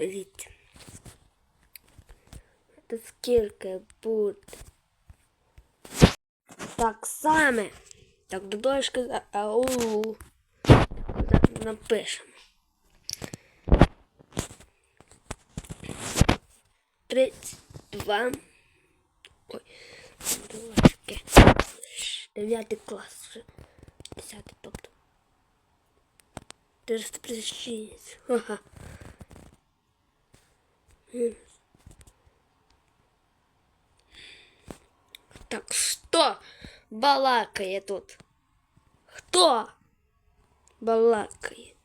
Дивіться. Це скільки буде? Так саме. Так, до дошки за ау. Так, Напишемо. Тридцять два. Ой, дошки. Дев'ятий клас вже. Десятий, тобто. 436. Ха-ха. М. Так, что балакает тут? Кто балакает?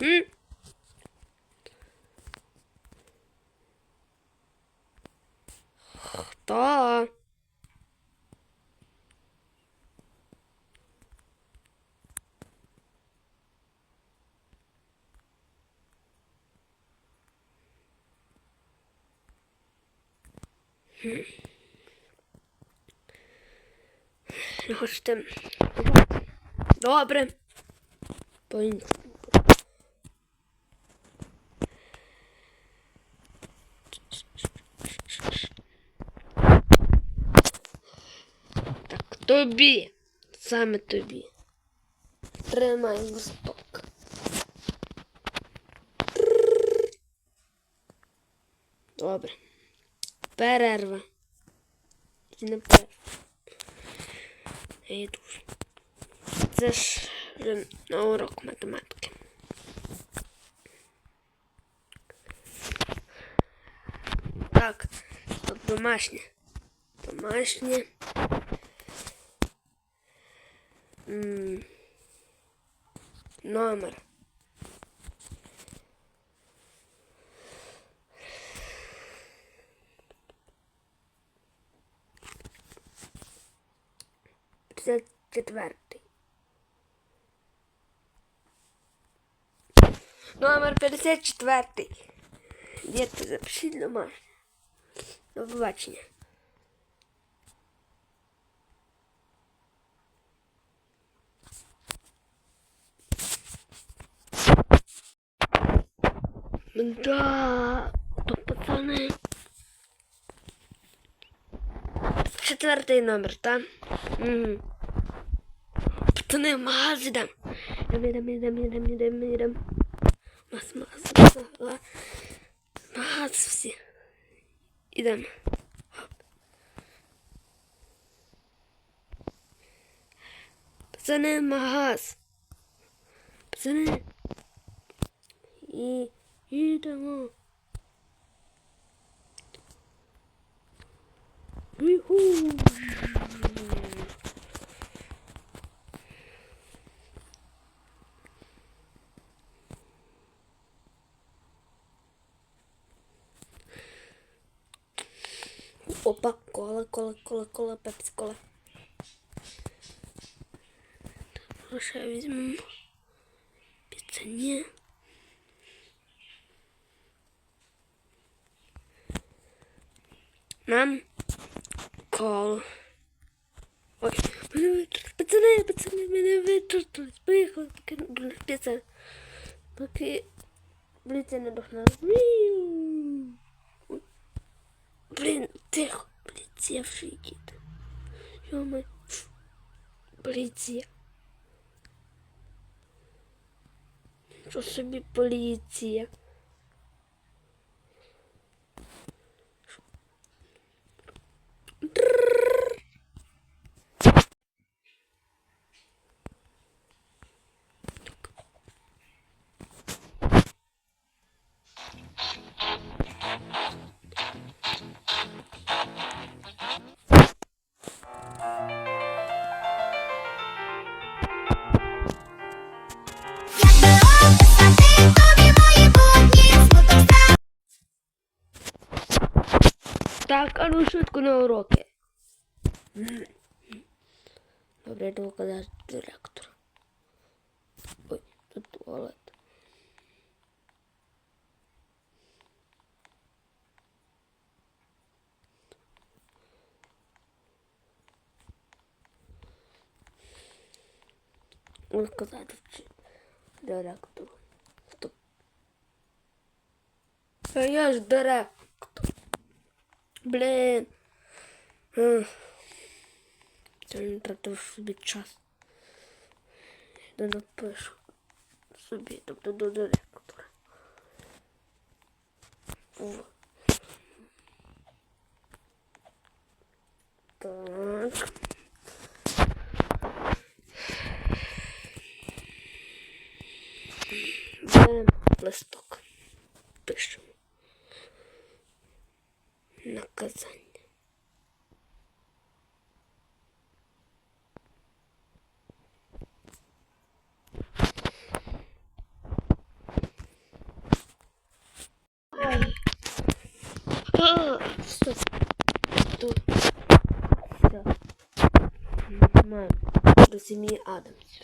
М? Кто? Не Хочете. Добре. Так, тобі. Саме тобі. Тримай листок. Добре. Перерва. Чи не перерва? Я йду. Це ж на урок математики. Так, тут домашнє. Домашнє. М, Номер. П'ятдесят четвертий. Номер 54. Дітки, запишіть домашнє. До побачення. Да, то пацани. Четвертий номер, так? Угу. Пацани, в магаз ідем. Ідем, ідем, ідем, ідем, ідем, ідем. У нас магаз, магаз, магаз всі. Ідем. Хоп. Пацани, Опа, кола, кола, кола, кола, пепсі, кола. Ще візьмемо. Піцані. Нам кол. Ой. Пацани, пацани, мене витрутились. Поїхали, поки піца. Поки бліця не дохне. Блін, ты Поліція кит. -мо, Йома. Что себе собі Так, а ну швидко на уроки. Добре, я йду казати директору. Ой, тут туалет. Ой, сказати вчи- директору. Стоп. А я ж директор. Блін. Ех. Це не тратив собі час. Я напишу собі, тобто до директора. Так. Беремо листок. Пишемо. наказання. Что тут? Да. Мам, до семьи Адамс.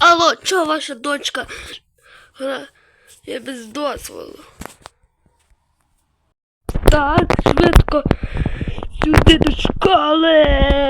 Алло, чё ваша дочка Вона є без дозволу. Так, швидко сюди до школи.